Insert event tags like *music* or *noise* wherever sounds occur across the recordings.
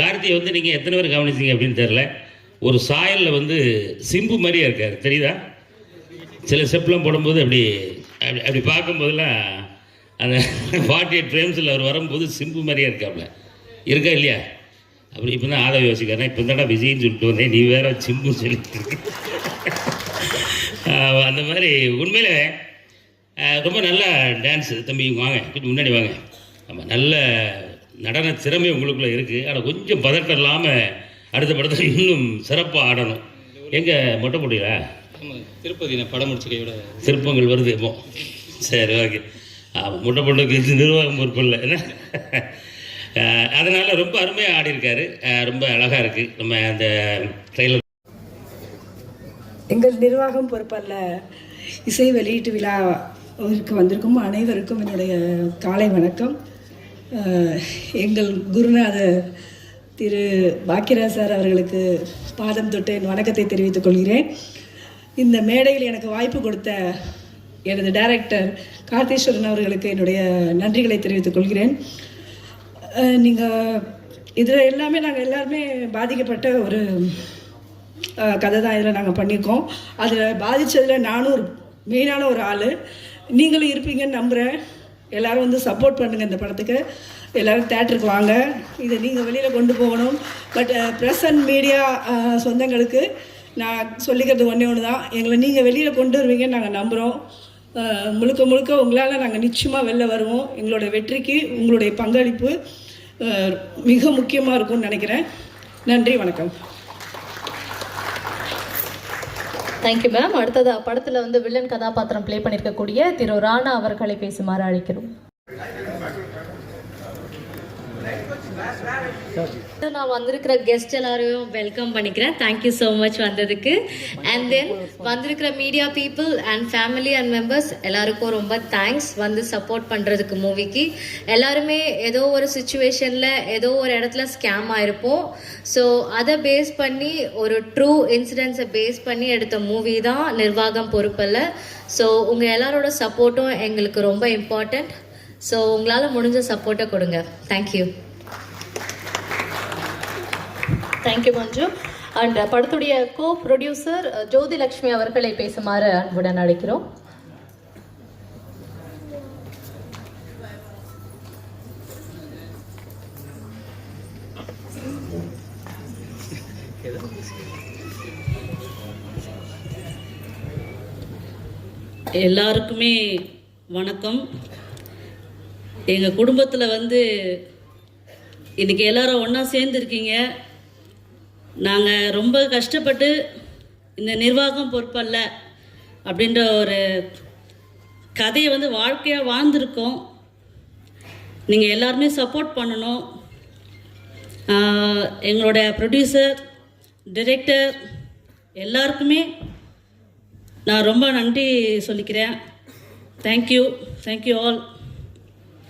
கார்த்தியை வந்து நீங்கள் எத்தனை பேர் கவனிச்சிங்க அப்படின்னு தெரில ஒரு சாயலில் வந்து சிம்பு மாதிரியே இருக்கார். தெரியுதா? சில ஸ்டெப்லாம் போடும்போது அப்படி அப்படி அப்படி பார்க்கும்போதெல்லாம் அந்த ஃபார்ட்டி எயிட் ஃப்ரேம்ஸில் அவர் வரும்போது சிம்பு மாதிரியே இருக்காப்புல இருக்கா இல்லையா? அப்படி இப்போ தான் ஆதரவு யோசிக்கிறேன் இப்போ தான்டா விஜயின்னு சொல்லிட்டு வந்தேன். நீ வேற சிம்பு சொல்லிட்டு அந்த மாதிரி உண்மையிலே ரொம்ப நல்ல டான்ஸு தம்பி வாங்க. கொஞ்சம் முன்னாடி வாங்க. ஆமாம் நல்ல நடன திறமை உங்களுக்குள்ளே இருக்குது ஆனால் கொஞ்சம் பதட்டம் இல்லாமல் அடுத்த படத்தில் இன்னும் சிறப்பாக ஆடணும். எங்கே மொட்டை ஆமாம் திருப்பதி நான் படம் முடிச்ச கையோட. சிற்பங்கள் வருது இப்போ சரி ஓகே. ஆமாம் முட்டை பொண்ணுக்கு நிர்வாகம் பொறுப்பு இல்லை. என்ன? அதனால் ரொம்ப அருமையாக ஆடியிருக்காரு. ரொம்ப அழகாக இருக்குது நம்ம அந்த ட்ரெயிலர். எங்கள் நிர்வாகம் பொறுப்பல்ல இசை வெளியீட்டு விழாவிற்கு வந்திருக்கும் அனைவருக்கும் என்னுடைய காலை வணக்கம். எங்கள் குருநாதர் திரு பாக்கியராஜ் சார் அவர்களுக்கு பாதம் தொட்டு என் வணக்கத்தை தெரிவித்துக் கொள்கிறேன். இந்த மேடையில் எனக்கு வாய்ப்பு கொடுத்த எனது டைரக்டர் கார்த்தீஸ்வரன் அவர்களுக்கு என்னுடைய நன்றிகளை தெரிவித்துக் கொள்கிறேன். நீங்கள் இதில் எல்லாமே நாங்கள் எல்லாருமே பாதிக்கப்பட்ட ஒரு கதை தான் இதில் நாங்கள் பண்ணியிருக்கோம். அதில் பாதித்ததில் நானும் ஒரு மெயினான ஒரு ஆள். நீங்களும் இருப்பீங்கன்னு நம்புகிறேன் எல்லோரும் வந்து சப்போர்ட் பண்ணுங்கள் இந்த படத்துக்கு. எல்லோரும் தேட்டருக்கு வாங்க. இதை நீங்கள் வெளியில் கொண்டு போகணும். பட் ப்ரெஸ் அண்ட் மீடியா சொந்தங்களுக்கு நான் சொல்லிக்கிறது ஒன்றே ஒன்று தான் எங்களை நீங்கள் வெளியில் கொண்டு வருவீங்கன்னு நாங்கள் நம்புகிறோம் முழுக்க முழுக்க உங்களால் நாங்கள் நிச்சயமாக வெளில வருவோம். எங்களோட வெற்றிக்கு உங்களுடைய பங்களிப்பு மிக முக்கியமாக இருக்கும்னு நினைக்கிறேன். நன்றி வணக்கம். தேங்க்யூ மேம் அடுத்ததா படத்தில் வந்து வில்லன் கதாபாத்திரம் ப்ளே பண்ணியிருக்கக்கூடிய திரு ராணா அவர்களை பேசுமாறு அழைக்கிறோம். நான் வந்திருக்கிற கெஸ்ட் எல்லாரையும் வெல்கம் பண்ணிக்கிறேன். தேங்க்யூ ஸோ மச் வந்ததுக்கு. அண்ட் தென் வந்திருக்கிற media people and family and members எல்லாருக்கும் ரொம்ப தேங்க்ஸ் வந்து சப்போர்ட் பண்ணுறதுக்கு மூவிக்கு எல்லாருமே ஏதோ ஒரு சுச்சுவேஷனில் ஏதோ ஒரு இடத்துல ஸ்கேம் ஆயிருப்போம். ஸோ அதை பேஸ் பண்ணி ஒரு ட்ரூ இன்சிடென்ட்ஸை பேஸ் பண்ணி எடுத்த மூவி தான் நிர்வாகம் பொறுப்பில் ஸோ உங்கள் எல்லாரோட சப்போர்ட்டும் எங்களுக்கு ரொம்ப இம்பார்ட்டண்ட் ஸோ உங்களால் முடிஞ்ச சப்போர்ட்டை கொடுங்க. தேங்க்யூ தேங்க்யூ மஞ்சு அண்ட் படத்துடைய co producer uh, Jothi Lakshmi அவர்களை பேசுமாறு அன்புடன் அழைக்கிறோம். எல்லாருக்குமே வணக்கம். எங்கள் குடும்பத்தில் வந்து இன்றைக்கி எல்லாரும் ஒன்றா சேர்ந்துருக்கீங்க. நாங்கள் ரொம்ப கஷ்டப்பட்டு இந்த நிர்வாகம் பொறுப்பல்ல அப்படின்ற ஒரு கதையை வந்து வாழ்க்கையாக வாழ்ந்திருக்கோம். நீங்கள் எல்லாருமே சப்போர்ட் பண்ணணும். ஆஹ் எங்களோட ப்ரொடியூசர் டிரெக்டர் எல்லாருக்குமே நான் ரொம்ப நன்றி சொல்லிக்கிறேன். Thank you thank you all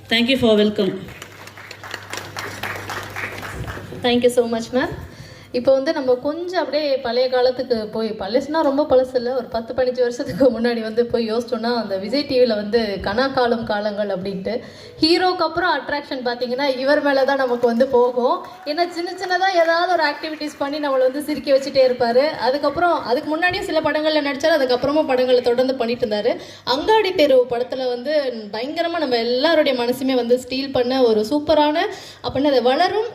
thank you for welcome thank you so much ma'am இப்போ வந்து நம்ம கொஞ்சம் அப்படியே பழைய காலத்துக்கு போய் பழசுனா ரொம்ப பழசு இல்லை. ஒரு பத்து பதினஞ்சு வருஷத்துக்கு முன்னாடி வந்து போய் யோசிச்சோன்னா அந்த விஜய் டிவியில் வந்து கனா காலம் காலங்கள் அப்படின்ட்டு. ஹீரோக்கு அப்புறம் அட்ராக்ஷன் பார்த்தீங்கன்னா இவர் மேலே தான் நமக்கு வந்து போகும். ஏன்னா சின்ன சின்னதாக ஏதாவது ஒரு ஆக்டிவிட்டீஸ் பண்ணி நம்மளை வந்து சிரிக்க வச்சுட்டே இருப்பார். அதுக்கப்புறம் அதுக்கு முன்னாடியும் சில படங்களில் நடித்தார் அதுக்கப்புறமா படங்களை தொடர்ந்து பண்ணிட்டு இருந்தார். அங்காடி தெரு படத்தில் வந்து பயங்கரமாக நம்ம எல்லாருடைய மனசுமே வந்து ஸ்டீல் பண்ண ஒரு சூப்பரான அப்படின்னா அதை வளரும்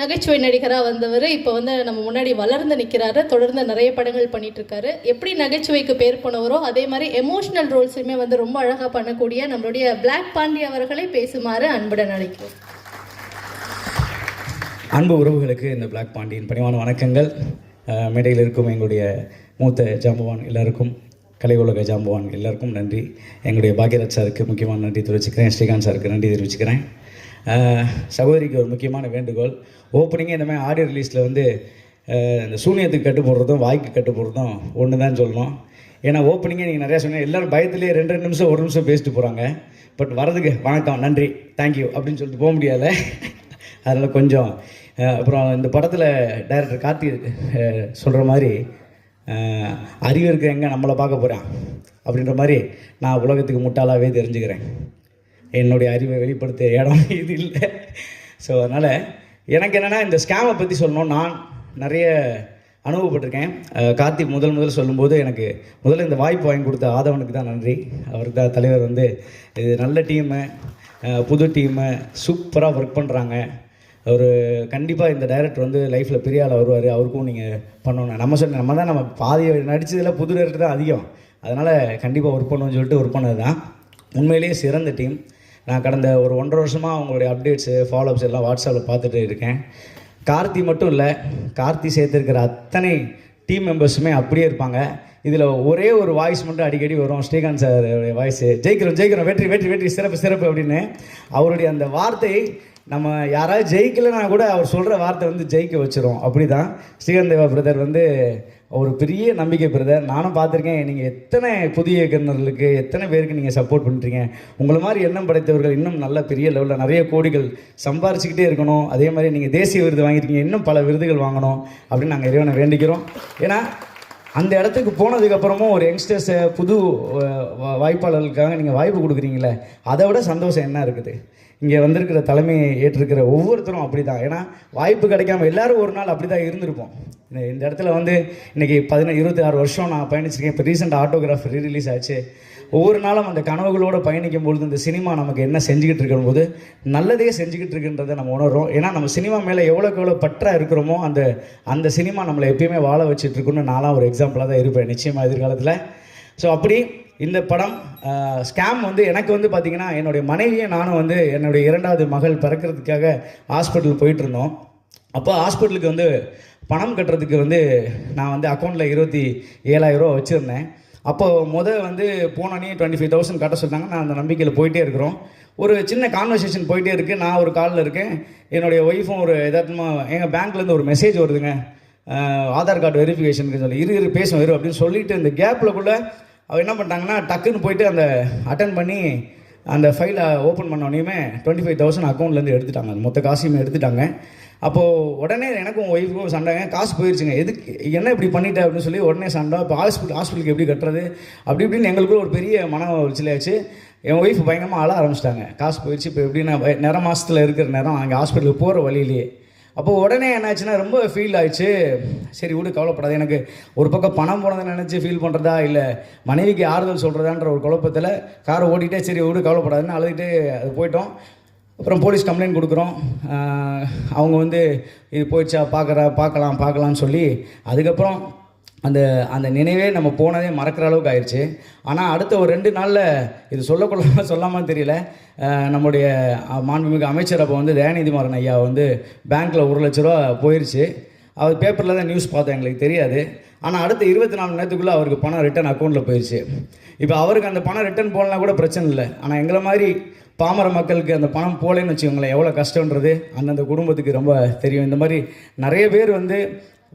நகைச்சுவை நடிகராக வந்தவர். இப்போ வந்து நம்ம முன்னாடி வளர்ந்து நிற்கிறாரு தொடர்ந்து நிறைய படங்கள் பண்ணிட்டு எப்படி நகைச்சுவைக்கு பேர் போனவரோ அதே மாதிரி எமோஷ்னல் ரோல்ஸுமே வந்து ரொம்ப அழகாக பண்ணக்கூடிய நம்மளுடைய பிளாக் பாண்டி அவர்களை பேசுமாறு அன்புடன் அழைக்கிறோம். அன்பு உறவுகளுக்கு இந்த பிளாக் பாண்டியின் பணிவான வணக்கங்கள். மேடையில் இருக்கும் எங்களுடைய மூத்த ஜாம்பவான் எல்லாருக்கும் கலை உலக ஜாம்பவான் எல்லாருக்கும் நன்றி. எங்களுடைய பாக்யராஜ் சாருக்கு முக்கியமான நன்றி தெரிவிச்சுக்கிறேன். ஸ்ரீகாந்த் சாருக்கு நன்றி தெரிவிச்சுக்கிறேன். சகோதரிக்கு ஒரு முக்கியமான வேண்டுகோள். ஓப்பனிங்கே இந்த மாதிரி ஆடியோ ரிலீஸில் வந்து இந்த சூனியத்துக்கு கட்டு போடுறதும் வாய்க்கு கட்டு போடுறதும் ஒன்று தான் சொல்லணும். ஏன்னா ஓப்பனிங்கே நீங்கள் நிறையா சொன்னீங்க எல்லாரும் பயத்துலேயே ரெண்டு ரெண்டு நிமிஷம் ஒரு நிமிஷம் பேசிட்டு போகிறாங்க பட் வரதுக்கு வணக்கம் நன்றி தேங்க்யூ அப்படின்னு சொல்லிட்டு போக முடியாத அதனால் கொஞ்சம் அப்புறம் இந்த படத்தில் டைரக்டர் கார்த்தி சொல்கிற மாதிரி அறிவு இருக்க எங்கே நம்மளை பார்க்க போகிறான் அப்படின்ற மாதிரி நான் உலகத்துக்கு முட்டாளாகவே தெரிஞ்சுக்கிறேன். என்னுடைய அறிவை வெளிப்படுத்த இடம் இது இல்லை. ஸோ அதனால் எனக்கு என்னென்னா இந்த ஸ்கேமை பற்றி சொல்லணும். நான் நிறைய அனுபவப்பட்டிருக்கேன். கார்த்திக் முதல் முதல் சொல்லும்போது எனக்கு முதல்ல இந்த வாய்ப்பு வாங்கி கொடுத்த ஆதவனுக்கு தான் நன்றி. அவருக்கு தான் தலைவர் வந்து இது நல்ல டீமு புது டீமு சூப்பராக ஒர்க் பண்ணுறாங்க அவர் கண்டிப்பாக இந்த டைரக்டர் வந்து லைஃப்பில் பெரிய ஆள் வருவார். அவருக்கும் நீங்கள் பண்ணணும். நம்ம சொன்ன நம்ம தான் நம்ம பாதி நடித்ததில் புது டைரக்டர் தான் அதிகம். அதனால் கண்டிப்பாக ஒர்க் பண்ணணும்னு சொல்லிட்டு ஒர்க் பண்ணது தான் உண்மையிலேயே சிறந்த டீம் நான் கடந்த ஒரு ஒன்றரை வருஷமாக அவங்களுடைய அப்டேட்ஸு ஃபாலோஅப்ஸ் எல்லாம் வாட்ஸ்அப்பில் பார்த்துட்டு இருக்கேன். கார்த்தி மட்டும் இல்லை கார்த்தி சேர்த்துருக்கிற அத்தனை டீம் மெம்பர்ஸுமே அப்படியே இருப்பாங்க. இதில் ஒரே ஒரு வாய்ஸ் மட்டும் அடிக்கடி வரும் ஸ்ரீகாந்த் சார் வாய்ஸு ஜெயிக்கிறோம் ஜெயிக்கிறோம் வெற்றி வெற்றி வெற்றி சிறப்பு சிறப்பு அப்படின்னு அவருடைய அந்த வார்த்தை நம்ம யாராவது ஜெயிக்கலைன்னா கூட அவர் சொல்கிற வார்த்தை வந்து ஜெயிக்க வச்சிரும். அப்படி தான் ஸ்ரீகாந்த் தேவா பிரதர் வந்து ஒரு பெரிய நம்பிக்கை பிரதர். நானும் பார்த்துருக்கேன். நீங்கள் எத்தனை புதிய இயக்குநர்களுக்கு எத்தனை பேருக்கு நீங்கள் சப்போர்ட் பண்ணுறீங்க உங்களை மாதிரி எண்ணம் படைத்தவர்கள் இன்னும் நல்ல பெரிய லெவலில் நிறைய கோடிகள் சம்பாரிச்சுக்கிட்டே இருக்கணும். அதே மாதிரி நீங்கள் தேசிய விருது வாங்கியிருக்கீங்க. இன்னும் பல விருதுகள் வாங்கணும் அப்படின்னு நாங்கள் இறைவனை வேண்டிக்கிறோம். ஏன்னா அந்த இடத்துக்கு போனதுக்கப்புறமும் ஒரு யங்ஸ்டர்ஸை புது வாய்ப்பாளர்களுக்காக நீங்கள் வாய்ப்பு கொடுக்குறீங்களே அதை விட சந்தோஷம் என்ன இருக்குது? இங்கே வந்திருக்கிற தலைமையை ஏற்றிருக்கிற ஒவ்வொருத்தரும் அப்படி தான் ஏன்னா வாய்ப்பு கிடைக்காம எல்லாரும் ஒரு நாள் அப்படி தான் இருந்திருப்போம். இந்த- இடத்துல வந்து இன்றைக்கி பதினேழு இருபத்தி ஆறு வருஷம் நான் பயணிச்சிருக்கேன். இப்போ ரீசெண்ட் ஆட்டோகிராஃப் ரீ ரிலீஸ் ஆச்சு. ஒவ்வொரு நாளும் அந்த கனவுகளோடு பயணிக்கும் பொழுது இந்த சினிமா நமக்கு என்ன செஞ்சுக்கிட்டு இருக்கும்போது நல்லதே செஞ்சுக்கிட்டு இருக்குன்றதை நம்ம உணர்றோம். ஏன்னா நம்ம சினிமா மேலே எவ்வளோக்கு எவ்வளோ பற்றா இருக்கிறோமோ அந்த அந்த சினிமா நம்மளை எப்பயுமே வாழ வச்சுட்டு இருக்குன்னு நான்லாம் ஒரு எக்ஸாம்பிளாக தான் இருப்பேன். நிச்சயமாக எதிர்காலத்தில். ஸோ அப்படி இந்த படம் ஸ்கேம் வந்து எனக்கு வந்து பார்த்திங்கன்னா என்னுடைய மனைவியை நானும் வந்து என்னுடைய இரண்டாவது மகள் பிறக்கிறதுக்காக ஹாஸ்பிட்டல் போயிட்டு இருந்தோம். அப்போ ஹாஸ்பிட்டலுக்கு வந்து பணம் கட்டுறதுக்கு வந்து நான் வந்து அக்கௌண்ட்டில் இருபத்தி ஏழாயிரரூவா ரூபா வச்சுருந்தேன். அப்போது முதல் வந்து போனோன்னே டுவெண்ட்டி ஃபைவ் தௌசண்ட் கட்ட சொன்னாங்க நான் அந்த நம்பிக்கையில் போயிட்டே இருக்கிறோம். ஒரு சின்ன கான்வர்சேஷன் போயிட்டே இருக்குது நான் ஒரு காலில் இருக்கேன். என்னுடைய ஒய்ஃபும் ஒரு எதார்த்தமாக எங்கள் பேங்க்லேருந்து ஒரு மெசேஜ் வருதுங்க. ஆதார் கார்டு வெரிஃபிகேஷனுக்கு சொல்லி இரு இரு பேசும் இரு அப்படின்னு சொல்லிட்டு இந்த கேப்பில் கூட அவர் என்ன பண்ணிட்டாங்கன்னா டக்குன்னு போயிட்டு அந்த அட்டன் பண்ணி அந்த ஃபைலை ஓப்பன் பண்ணோடனே டுவெண்ட்டி ஃபைவ் தௌசண்ட் அக்கௌண்ட்லேருந்து எடுத்துட்டாங்க. மொத்த காசையுமே எடுத்துட்டாங்க. அப்போது உடனே எனக்கும் ஒய்ஃபுக்கும் சண்டைங்க. காசு போயிருச்சுங்க. எதுக்கு என்ன இப்படி பண்ணிட்டேன் அப்படின்னு சொல்லி உடனே சண்டை. இப்போ ஹாஸ்பிட்டல் ஹாஸ்பிட்டலுக்கு எப்படி கட்டுறது? அப்படி இப்படின்னு எங்களுக்குள்ள ஒரு பெரிய மன உளைச்சலாச்சு என் ஒய்ஃப் பயங்கரமாக அழ ஆரம்பிச்சிட்டாங்க. காசு போயிடுச்சு இப்போ எப்படின்னா நேரம் நிற மாதத்தில் இருக்கிற நேரம் அங்கே ஹாஸ்பிட்டலுக்கு போகிற வழியிலேயே. அப்போ உடனே என்னாச்சுன்னா ரொம்ப ஃபீல் ஆயிடுச்சு. சரி விடு கவலைப்படாது. எனக்கு ஒரு பக்கம் பணம் போனதை நினச்சி ஃபீல் பண்ணுறதா இல்லை மனைவிக்கு ஆறுதல் சொல்கிறதான்ற ஒரு குழப்பத்தில் காரை ஓட்டிகிட்டே சரி விடு கவலைப்படாதுன்னு அழுதுகிட்டே அது போயிட்டோம். அப்புறம் போலீஸ் கம்ப்ளைண்ட் கொடுக்குறோம். அவங்க வந்து இது போயிடுச்சா பார்க்குறா பார்க்கலாம் பார்க்கலாம்னு சொல்லி அதுக்கப்புறம் அந்த அந்த நினைவே நம்ம போனதே மறக்கிற அளவுக்கு ஆயிடுச்சு ஆனால் அடுத்த ஒரு ரெண்டு நாளில் இது சொல்லக்கொள்ள *laughs* சொல்லாமல் தெரியல. நம்முடைய மாண்புமிகு அமைச்சர் அப்போ வந்து தயாநிதிமாறன் ஐயா வந்து பேங்க்கில் ஒரு லட்ச ரூபா போயிடுச்சு அவர் பேப்பரில் தான் நியூஸ் பார்த்தேன் எங்களுக்கு தெரியாது. ஆனால் அடுத்த இருபத்தி நாலு நேரத்துக்குள்ளே அவருக்கு பணம் ரிட்டர்ன் அக்கௌண்ட்டில் போயிடுச்சு இப்போ அவருக்கு அந்த பணம் ரிட்டர்ன் போடலாம் கூட பிரச்சனை இல்லை. ஆனால் எங்களை மாதிரி பாமர மக்களுக்கு அந்த பணம் போலேன்னு வச்சுக்கோங்களேன் எவ்வளோ கஷ்டன்றது அந்தந்த குடும்பத்துக்கு ரொம்ப தெரியும். இந்த மாதிரி நிறைய பேர் வந்து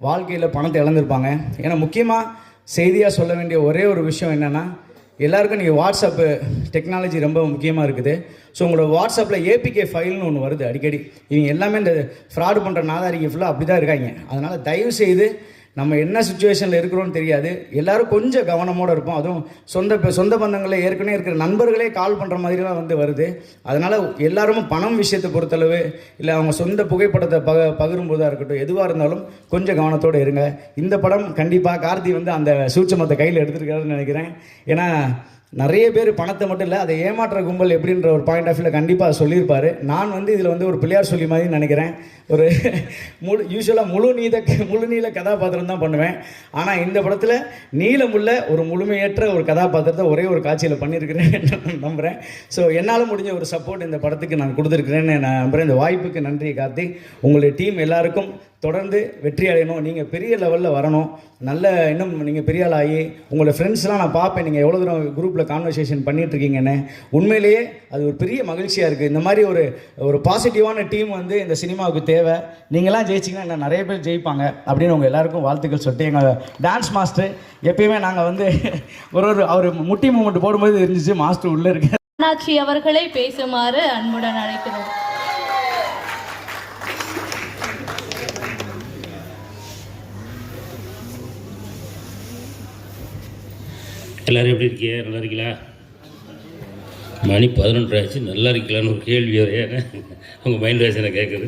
வாழ்க்கையில் பணத்தை இழந்திருப்பாங்க. ஏன்னா முக்கியமாக செய்தியாக சொல்ல வேண்டிய ஒரே ஒரு விஷயம் என்னென்னா எல்லாருக்கும் நீங்கள் வாட்ஸ்அப்பு டெக்னாலஜி ரொம்ப முக்கியமாக இருக்குது. ஸோ உங்களோட வாட்ஸ்அப்பில் ஏபிகே ஃபைல்னு ஒன்று வருது அடிக்கடி. இவங்க எல்லாமே இந்த ஃப்ராடு பண்ணுற நாதாரிங்க ஃபுல்லாக அப்படி தான் இருக்காங்க. அதனால் தயவு செய்து நம்ம என்ன சுச்சுவேஷனில் இருக்கிறோன்னு தெரியாது. எல்லோரும் கொஞ்சம் கவனமோடு இருப்போம். அதுவும் சொந்த சொந்த பந்தங்களில் ஏற்கனவே இருக்கிற நண்பர்களே கால் பண்ணுற மாதிரிலாம் வந்து வருது. அதனால் எல்லாருமே பணம் விஷயத்தை பொறுத்தளவு இல்லை அவங்க சொந்த புகைப்படத்தை பக பகிரும்போதாக இருக்கட்டும் எதுவாக இருந்தாலும் கொஞ்சம் கவனத்தோடு இருங்க. இந்த படம் கண்டிப்பாக கார்த்தி வந்து அந்த சூட்சமத்தை கையில் எடுத்துருக்காருன்னு நினைக்கிறேன். ஏன்னா நிறைய பேர் பணத்தை மட்டும் இல்லை அதை ஏமாற்ற கும்பல் எப்படின்ற ஒரு பாயிண்ட் ஆஃப் வியூவில் கண்டிப்பாக சொல்லியிருப்பார். நான் வந்து இதில் வந்து ஒரு பிள்ளையார் சொல்லி மாதிரி நினைக்கிறேன். ஒரு *laughs* முழு யூஸ்வலாக முழு நீத முழு நீள கதாபாத்திரம் தான் பண்ணுவேன். ஆனால் இந்த படத்தில் நீளமுள்ள ஒரு முழுமையற்ற ஒரு கதாபாத்திரத்தை ஒரே ஒரு காட்சியில் பண்ணியிருக்கிறேன் *laughs* நம்புகிறேன் ஸோ என்னால் முடிஞ்ச ஒரு சப்போர்ட் இந்த படத்துக்கு நான் கொடுத்துருக்கிறேன்னு நான் நம்புகிறேன் இந்த வாய்ப்புக்கு நன்றி கார்த்திக். உங்களுடைய டீம் எல்லாருக்கும் தொடர்ந்து வெற்றி அடையணும். நீங்கள் பெரிய லெவலில் வரணும். நல்ல இன்னும் நீங்கள் பெரிய ஆள் ஆகி உங்களோட ஃப்ரெண்ட்ஸ்லாம் நான் பார்ப்பேன். நீங்கள் எவ்வளோ தூரம் குரூப்பில் கான்வர்சேஷன் பண்ணிட்டு இருக்கீங்கன்னு. உண்மையிலேயே அது ஒரு பெரிய மகிழ்ச்சியாக இருக்குது இந்த மாதிரி ஒரு ஒரு பாசிட்டிவான டீம் வந்து இந்த சினிமாவுக்கு தேவை. நீங்களாம் ஜெயிச்சிங்கன்னா இன்னும் நிறைய பேர் ஜெயிப்பாங்க அப்படின்னு உங்கள் எல்லாருக்கும் வாழ்த்துக்கள் சொல்லிட்டு எங்கள் டான்ஸ் மாஸ்டர் எப்பயுமே நாங்கள் வந்து *laughs* ஒரு ஒரு அவர் முட்டி மூமெண்ட் போடும்போது தெரிஞ்சிச்சு மாஸ்டர் உள்ளே இருக்க மீனாட்சி அவர்களை பேசுமாறு அன்புடன் அழைக்கிறோம். எல்லோரும் எப்படி இருக்கீங்க? நல்லா இருக்கீங்களா? மணி பதினொன்று ஆச்சு. நல்லா இருக்கலான்னு ஒரு கேள்வி வரையான உங்கள் மைண்ட் வாய்ஸ் எனக்கு கேட்குது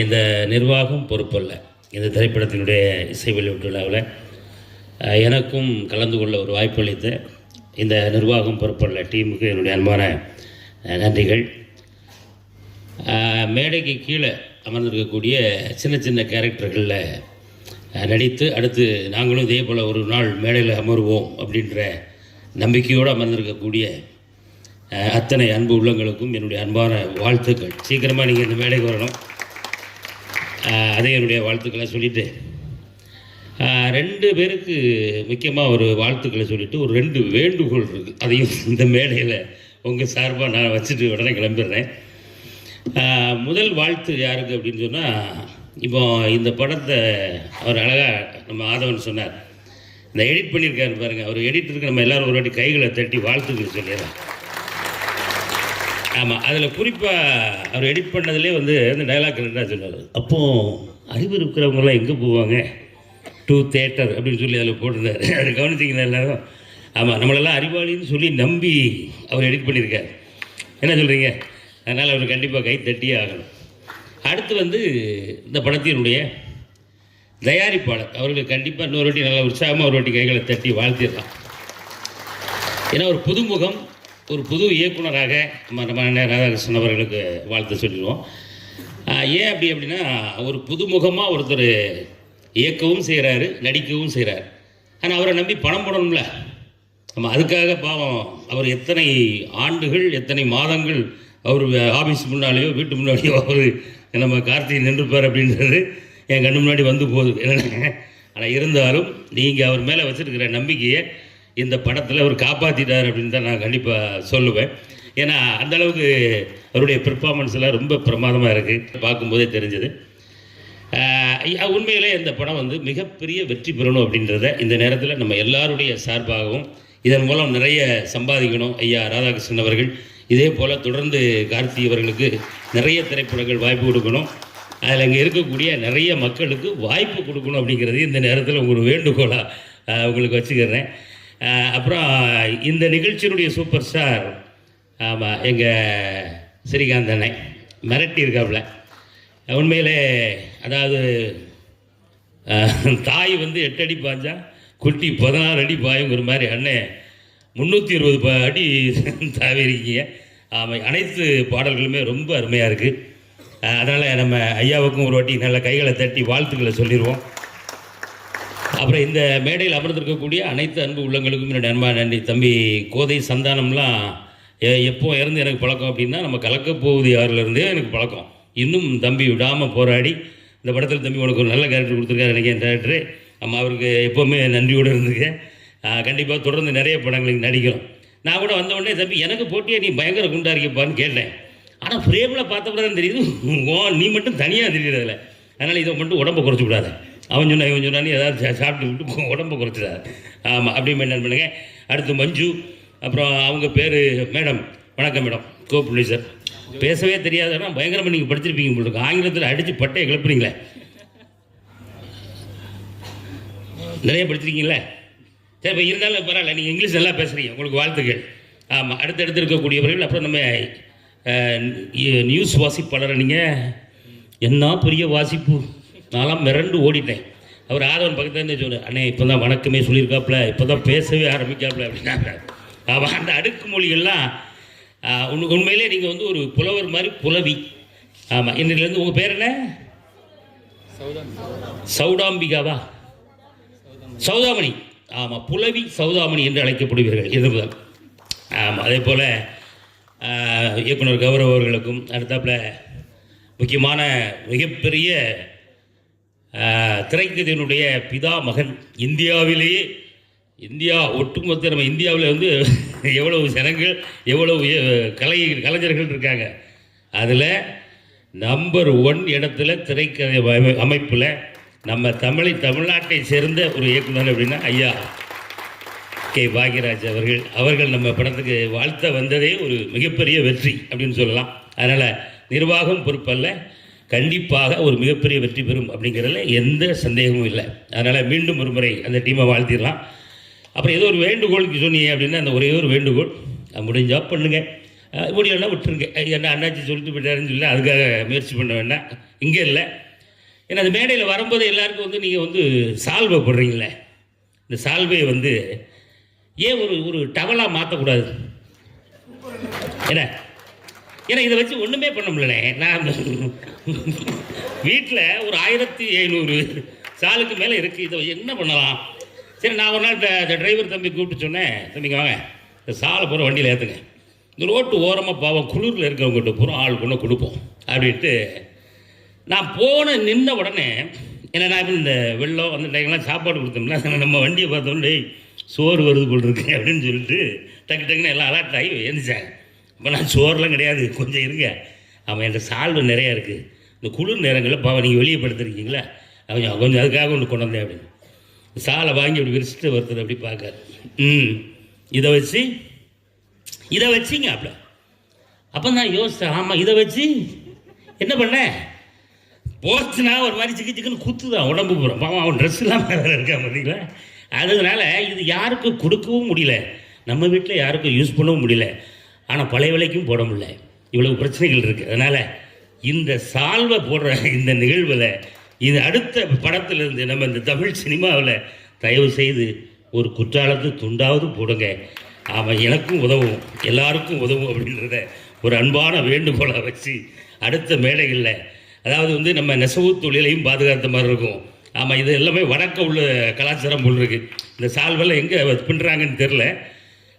இந்த நிர்வாகம் பொறுப்பல்ல. இந்த திரைப்படத்தினுடைய இசை வெளியீட்டு விழாவில் எனக்கும் கலந்து கொள்ள ஒரு வாய்ப்பு அளித்த இந்த நிர்வாகம் பொறுப்பல்ல டீமுக்கு என்னுடைய அன்பான நன்றிகள். மேடைக்கு கீழே அமர்ந்திருக்கக்கூடிய சின்ன சின்ன கேரக்டர்களில் நடித்து அடுத்து நாங்களும் இதே போல் ஒரு நாள் மேடையில் அமருவோம் அப்படின்ற நம்பிக்கையோடு அமர்ந்திருக்கக்கூடிய அத்தனை அன்பு உள்ளங்களுக்கும் என்னுடைய அன்பான வாழ்த்துக்கள். சீக்கிரமாக நீங்கள் இந்த மேடைக்கு வரணும். அதே என்னுடைய வாழ்த்துக்களை சொல்லிவிட்டு ரெண்டு பேருக்கு முக்கியமாக ஒரு வாழ்த்துக்களை சொல்லிவிட்டு ஒரு ரெண்டு வேண்டுகோள் இருக்குது அதையும் இந்த மேடையில் உங்கள் சார்பாக நான் வச்சுட்டு உடனே கிளம்பிடுறேன். முதல் வாழ்த்து யாருக்கு அப்படின்னு சொன்னால் இப்போ இந்த படத்தை அவர் அழகாக நம்ம ஆதவன் சொன்னார். இந்த எடிட் பண்ணியிருக்காரு பாருங்க. அவர் எடிட்டருக்கு நம்ம எல்லாரும் ஒரு வாட்டி கைகளை தட்டி வாழ்த்துக்கள் சொல்லிடலாம். ஆமாம் அதில் குறிப்பாக அவர் எடிட் பண்ணதுலேயே வந்து அந்த டைலாக் ரெண்டாக சொன்னார்? அப்போது அறிவு இருக்கிறவங்களாம் எங்கே போவாங்க? டூ தேட்டர் அப்படின்னு சொல்லி அதில் போட்டிருந்தாரு. அது கவனிச்சிங்கன்னா எல்லாரும்? ஆமாம் நம்மளெல்லாம் அறிவாளின்னு சொல்லி நம்பி அவர் எடிட் பண்ணியிருக்கார். என்ன சொல்கிறீங்க அதனால் அவர் கண்டிப்பாக கை தட்டியே ஆகணும். அடுத்து வந்து இந்த படத்தினுடைய தயாரிப்பாளர். அவர்கள் கண்டிப்பாக இன்னொரு வாட்டி நல்லா உற்சாகமாக ஒரு வாட்டி கைகளை தட்டி வாழ்த்திடலாம். ஏன்னா ஒரு புதுமுகம் ஒரு புது இயக்குனராக நம்ம நம்ம ராதாகிருஷ்ணன் அவர்களுக்கு வாழ்த்து சொல்லிடுவோம். ஏன் அப்படி அப்படின்னா ஒரு புதுமுகமாக ஒருத்தர் இயக்கவும் செய்கிறாரு நடிக்கவும் செய்கிறார் ஆனால் அவரை நம்பி பணம் போடணும்ல. நம்ம அதுக்காக பாவம் அவர் எத்தனை ஆண்டுகள் எத்தனை மாதங்கள் அவர் ஆஃபீஸ் முன்னாலேயோ வீட்டு முன்னாலேயோ அவர் நம்ம கார்த்திகை நின்றுப்பார் அப்படின்றது என் கண்ணு முன்னாடி வந்து போகுது. ஆனால் இருந்தாலும் நீங்கள் அவர் மேலே வச்சுருக்கிற நம்பிக்கையை இந்த படத்தில் அவர் காப்பாற்றிட்டார் அப்படின்னு தான் நான் கண்டிப்பாக சொல்லுவேன். ஏன்னா அந்த அளவுக்கு அவருடைய பெர்ஃபார்மன்ஸ்லாம் ரொம்ப பிரமாதமாக இருக்குது பார்க்கும்போதே தெரிஞ்சது. உண்மையிலே இந்த படம் வந்து மிகப்பெரிய வெற்றி பெறணும் அப்படின்றத இந்த நேரத்தில் நம்ம எல்லாருடைய சார்பாகவும் இதன் மூலம் நிறைய சம்பாதிக்கணும். ஐயா ராதாகிருஷ்ணன் அவர்கள். இதே போல் தொடர்ந்து கார்த்தி அவர்களுக்கு நிறைய திரைப்படங்கள் வாய்ப்பு கொடுக்கணும். அதில் இங்கே இருக்கக்கூடிய நிறைய மக்களுக்கு வாய்ப்பு கொடுக்கணும் அப்படிங்கிறது இந்த நேரத்தில் உங்களுக்கு வேண்டுகோளாக உங்களுக்கு வச்சுக்கிறேன். அப்புறம் இந்த நிகழ்ச்சியினுடைய சூப்பர் ஸ்டார் ஆமாம் எங்கள் ஸ்ரீகாந்த் அண்ணன் மிரட்டி இருக்காப்புல உண்மையிலே அதாவது தாய் வந்து எட்டு அடி பாய்ஞ்சா குட்டி பதினாறு அடி பாயுங்கிற மாதிரி அண்ணன் முந்நூற்றி இருபது ப அடி தாவி இருக்கீங்க அனைத்து பாடல்களுமே ரொம்ப அருமையாக இருக்குது அதனால் நம்ம ஐயாவுக்கும் ஒரு வாட்டி நல்ல கைகளை தட்டி வாழ்த்துக்களை சொல்லிடுவோம் அப்புறம் இந்த மேடையில் அமர்ந்திருக்கக்கூடிய அனைத்து அன்பு உள்ளங்களுக்கும் என்னுடைய அன்பா நன்றி. தம்பி கோதை சந்தானம்லாம் எ- எப்போ இறந்து எனக்கு பழக்கம் அப்படின்னா நம்ம கலக்கப் போகுது யாரிலிருந்தே எனக்கு பழக்கம். இன்னும் தம்பி விடாமல் போராடி இந்த படத்தில் தம்பி உனக்கு ஒரு நல்ல கேரக்டர் கொடுத்துருக்காரு எனக்கு என் டேரக்டரு நம்ம அவருக்கு எப்போவுமே நன்றியோடு இருந்துக்க. கண்டிப்பாக தொடர்ந்து நிறைய படங்களுக்கு நடிக்கிறோம். நான் கூட வந்த உடனே தம்பி எனக்கு போட்டியே நீ பயங்கர குண்டா இருக்கியப்பான்னு கேட்டேன். ஆனால் ஃப்ரேமில் பார்த்த தான் தெரியுது ஓ நீ மட்டும் தனியாக தெரியுறதில்ல அதனால் இதை மட்டும் உடம்பை குறைச்சி விடாத. அவன் சொன்னா இவன் சொன்னான்னு ஏதாவது சா- சாப்பிட்டு விட்டு உடம்பை குறைச்சிடாது. ஆமாம் அப்படின்னு மெயின்டைன் பண்ணுங்க. அடுத்து மஞ்சு அப்புறம் அவங்க பேர் மேடம் வணக்கம் மேடம் கோ சார். பேசவே தெரியாதுன்னா பயங்கரமாக நீங்கள் படிச்சிருப்பீங்க உங்களுக்கு ஆங்கிலத்தில் அடித்து பட்டையை கிளப்புறீங்களே. நிறைய படிச்சிருக்கீங்களே? சரி இப்போ இருந்தாலும் பரவாயில்ல. நீங்கள் இங்கிலீஷ் நல்லா பேசுகிறீங்க உங்களுக்கு வாழ்த்துக்கள். ஆமாம் அடுத்தடுத்து இருக்கக்கூடியவர்கள் அப்புறம் நம்ம நியூஸ் வாசிப்பாளரை நீங்கள் என்ன பெரிய வாசிப்பு? நான்லாம் மிரண்டு ஓடிட்டேன். அவர் ஆதவன் பக்கத்துல இருந்து சொன்னார் அண்ணே இப்போ தான் வணக்கமே சொல்லியிருக்காப்புல இப்போ தான் பேசவே ஆரம்பிக்காப்புல அப்படின்னாங்க ஆமாம் அந்த அடுக்கு மொழிகள்லாம் உண் உண்மையிலே நீங்கள் வந்து ஒரு புலவர் மாதிரி புலவி. ஆமாம் இன்னிலேருந்து உங்கள் பேர் என்ன? சௌடாம்பிகாவா சௌதாமணி. ஆமாம் புலவி சௌதாமணி என்று அழைக்கப்படுவீர்கள். இது ஆமாம் அதே போல் இயக்குனர் கௌரவ அவர்களுக்கும் அடுத்தாப்பில் முக்கியமான மிகப்பெரிய திரைக்கதையினுடைய பிதா மகன் இந்தியாவிலேயே இந்தியா ஒட்டுமொத்த நம்ம இந்தியாவில் வந்து *laughs* எவ்வளவு ஜனங்கள் எவ்வளவு கலை கலைஞர்கள் இருக்காங்க. அதில் நம்பர் ஒன் இடத்துல திரைக்கதை அமை- அமைப்பில் நம்ம தமிழை தமிழ்நாட்டை சேர்ந்த ஒரு இயக்குனர் அப்படின்னா ஐயா கே பாக்யராஜ் அவர்கள். அவர்கள் நம்ம படத்துக்கு வாழ்த்த வந்ததே ஒரு மிகப்பெரிய வெற்றி அப்படின்னு சொல்லலாம். அதனால் நிர்வாகம் பொறுப்பல்ல கண்டிப்பாக ஒரு மிகப்பெரிய வெற்றி பெறும் அப்படிங்கிறதுல எந்த சந்தேகமும் இல்லை. அதனால் மீண்டும் ஒரு முறை அந்த டீமை வாழ்த்திடலாம். அப்புறம் ஏதோ ஒரு வேண்டுகோளுக்கு சொன்னீங்க அப்படின்னா அந்த ஒரே ஒரு வேண்டுகோள் முடிஞ்சால் பண்ணுங்கள் முடியலன்னா விட்டுருங்க. என்ன அண்ணாச்சி சொல்லிட்டு போயிட்டாருன்னு சொல்லி அதுக்காக முயற்சி பண்ண வேண்டாம். இங்கே இல்லை. ஏன்னா அந்த மேடையில் வரும்போது எல்லாருக்கும் வந்து நீங்கள் வந்து சால்வை போடுறீங்களே. இந்த சால்வையை வந்து ஏன் ஒரு ஒரு டவலாக மாற்றக்கூடாது என்ன ஏன்னா இதை வச்சு ஒன்றுமே பண்ண முடியலண்ணே. நான் வீட்டில் ஒரு ஆயிரத்தி ஐநூறு சாலுக்கு மேலே இருக்குது இதை என்ன பண்ணலாம்? சரி நான் ஒரு நாள் இந்த டிரைவர் தம்பி கூப்பிட்டு சொன்னேன். தம்பிங்க வாங்க. இந்த சாலை பூரா வண்டியில் ஏற்றுங்க இந்த ரோட்டு ஓரமாக பாவம் குளிரில் இருக்கிறவங்ககிட்ட பூரா ஆள் கொண்டு கொடுப்போம். அப்படின்ட்டு நான் போன நின்ன உடனே ஏன்னா நான் இந்த வெள்ளம் அந்த டைம்லாம் சாப்பாடு கொடுத்தோம்ல நம்ம வண்டியை பார்த்தோன்னே சோறு வருது போல் இருக்கு அப்படின்னு சொல்லிட்டு டக்கு டக்குன்னு எல்லாம் அலர்ட் ஆகி எழுந்திரிச்சாங்க இப்போ நான் சோறுலாம் கிடையாது கொஞ்சம் இருங்க. அவன் என்கிட்ட சால்வு நிறையா இருக்குது இந்த குளிர் நேரங்களில் பாவம் நீங்கள் வெளியே படுத்துருக்கீங்களா? அவன் கொஞ்சம் அதுக்காக ஒன்று கொண்டு வந்தேன் அப்படின்னு. சாலை வாங்கி அப்படி விரிச்சிட்டு ஒருத்தர் அப்படி பார்க்காரு. ம் இதை வச்சு இதை வச்சிங்க அப்படி. அப்போ நான் யோசித்தேன் ஆமாம் இதை வச்சு என்ன பண்ண? போச்சுனா ஒரு மாதிரி சிக்கு சிக்குன்னு குத்துதான் உடம்பு போகிறோம் பாவம் அவன் ட்ரெஸ் இல்லாமல் வேறு இருக்கா பார்த்தீங்களா அதனால இது யாருக்கும் கொடுக்கவும் முடியல. நம்ம வீட்டில் யாருக்கும் யூஸ் பண்ணவும் முடியல. ஆனால் பழைய விலைக்கும் போட முடியல. இவ்வளவு பிரச்சனைகள் இருக்குது அதனால் இந்த சால்வை போடுற இந்த நிகழ்வில் இது அடுத்த படத்திலிருந்து நம்ம இந்த தமிழ் சினிமாவில் தயவு செய்து ஒரு குற்றாலத்து துண்டாவது போடுங்க. அவன் எனக்கும் உதவும். எல்லாருக்கும் உதவும் அப்படின்றத ஒரு அன்பான வேண்டுகோளை வச்சு அடுத்த மேடைகளில் அதாவது வந்து நம்ம நெசவு தொழிலையும் பாதுகாத்த மாதிரி இருக்கும். ஆமாம் இது எல்லாமே வடக்க உள்ள கலாச்சாரம் போல் இருக்கு. இந்த சால்வெல்லாம் எங்கே பின்னுறாங்கன்னு தெரில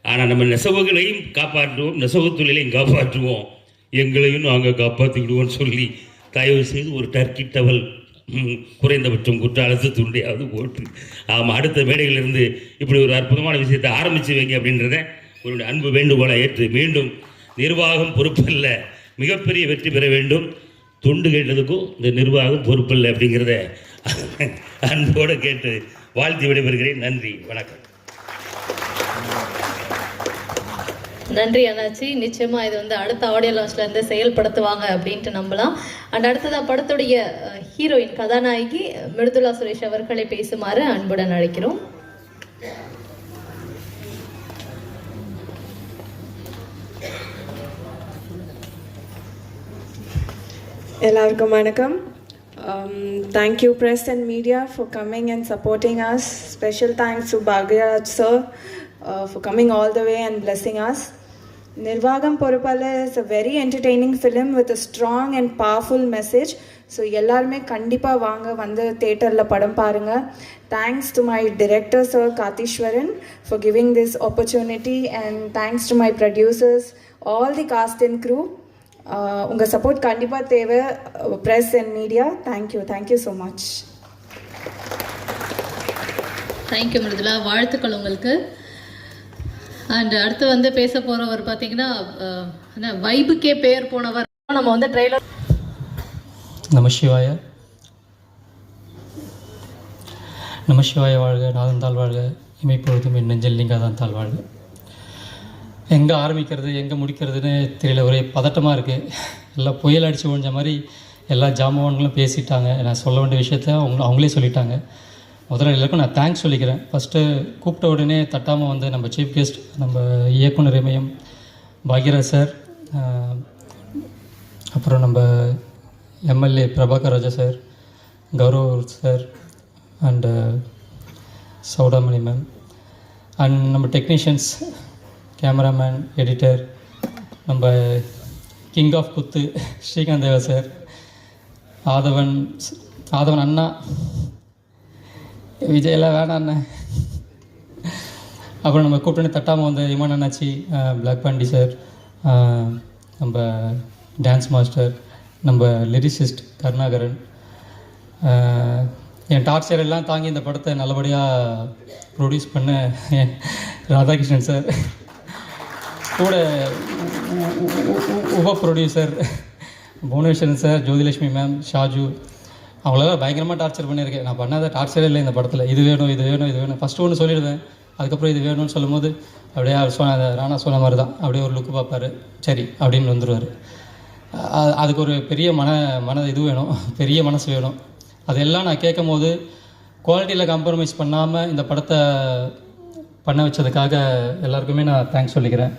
ஆனால் நம்ம நெசவுகளையும் காப்பாற்றுவோம் நெசவு தொழிலையும் காப்பாற்றுவோம். எங்களையும் நாங்கள் காப்பாற்றிக்கிடுவோம்னு சொல்லி தயவு செய்து ஒரு டர்க்கி டவல் குறைந்தபட்சம் குற்றாலத்து துண்டையாவது போட்டு. ஆமாம் அடுத்த மேடைகளிலிருந்து இப்படி ஒரு அற்புதமான விஷயத்தை ஆரம்பித்து வைங்க அப்படின்றத ஒரு அன்பு வேண்டுகோளை ஏற்று மீண்டும் நிர்வாகம் பொறுப்பல்ல. மிகப்பெரிய வெற்றி பெற வேண்டும். துண்டு கேட்டதுக்கும் இந்த நிர்வாகம் பொறுப்பில்லை அப்படிங்கிறத அன்போடு கேட்டு வாழ்த்தி விடைபெறுகிறேன். நன்றி. வணக்கம். நன்றி அண்ணாச்சி. நிச்சயமா இது வந்து அடுத்த ஆடியோ லான்ச்ல இருந்து செயல்படுத்துவாங்க அப்படின்ட்டு நம்பலாம். அண்ட் அடுத்ததா படத்துடைய ஹீரோயின் கதாநாயகி மிருதுலா சுரேஷ் அவர்களை பேசுமாறு அன்புடன் அழைக்கிறோம். எல்லாருக்கும் வணக்கம். Thank you press and media for coming and supporting us special thanks to Bhagyaraj sir for coming all the way and blessing us Nirvagam Poruppalla is a very entertaining film with a strong and powerful message so எல்லாருமே கண்டிப்பாக வாங்க வந்து தேட்டரில் படம் பாருங்கள் thanks to my director sir Kaatheeswaran for giving this opportunity and thanks to my producers all the cast and crew உங்கள் support கண்டிப்பாக தேவை. Press and media thank you thank you so much thank you Mirudhula வாழ்த்துக்கள் உங்களுக்கு. And அடுத்து வந்து பேச போறவர் பார்த்தீங்கன்னா வைபுக்கே பேர் போனவர். நம்ம வந்து ட்ரெய்லர் நம சிவாய. நம சிவாய வாழ்க நாதந்தாள் வாழ்க இமைப்பொழுதும் என் நெஞ்சில் நீங்காதான் தாழ் வாழ்க எங்கே ஆரம்பிக்கிறது எங்கே முடிக்கிறதுன்னு தெரியல. ஒரே பதட்டமாக இருக்குது எல்லாம் புயல் அடித்து ஒழிஞ்ச மாதிரி எல்லா ஜாமான்களும் பேசிட்டாங்க. நான் சொல்ல வேண்டிய விஷயத்த அவங்க அவங்களே சொல்லிட்டாங்க. முதல்ல எல்லாருக்கும் நான் தேங்க்ஸ் சொல்லிக்கிறேன். ஃபஸ்ட்டு கூப்பிட்ட உடனே தட்டாமல் வந்து நம்ம சீஃப் கெஸ்ட் நம்ம இயக்குனர் இமயம் பாக்யராஜ் சார் அப்புறம் நம்ம MLA Prabhakar Raja sir Gaurav sir and Soudamani ma'am and நம்ம டெக்னீஷியன்ஸ் கேமராமேன் எடிட்டர் நம்ம கிங் ஆஃப் குத்து ஸ்ரீகாந்த் தேவா சார் ஆதவன் ஆதவன் அண்ணா விஜயெல்லாம் வேணாம் அண்ணன் அப்புறம் நம்ம கூப்பிட்டு தட்டாமல் வந்த இமான் அண்ணாச்சி பிளாக் பாண்டி சார் நம்ம டான்ஸ் மாஸ்டர் நம்ம லிரிசிஸ்ட் கருணாகரன் என் டார்ச்சர் எல்லாம் தாங்கி இந்த படத்தை நல்லபடியாக ப்ரொடியூஸ் பண்ண *laughs* ராதாகிருஷ்ணன் சார். கூட உப producer Bhuvaneswaran sir Jothilakshmi ma'am Shaju அவங்களெல்லாம் பயங்கரமாக டார்ச்சர் பண்ணியிருக்கேன் நான் பண்ணாத டார்ச்சரே இல்லை இந்த படத்தில் இது வேணும் இது வேணும் இது வேணும் ஃபஸ்ட்டு ஒன்று சொல்லிடுவேன் அதுக்கப்புறம் இது வேணும்னு சொல்லும்போது அப்படியே அவர் சொன்ன ராணா சொன்ன மாதிரி தான் அப்படியே ஒரு லுக்கு பார்ப்பாரு சரி அப்படின்னு வந்துடுவார் அதுக்கு ஒரு பெரிய மன மன இது வேணும் பெரிய மனசு வேணும் அதெல்லாம் நான் கேட்கும் போது குவாலிட்டியில் காம்ப்ரமைஸ் பண்ணாமல் இந்த படத்தை பண்ண வச்சதுக்காக எல்லாருக்குமே நான் தேங்க்ஸ் சொல்லிக்கிறேன்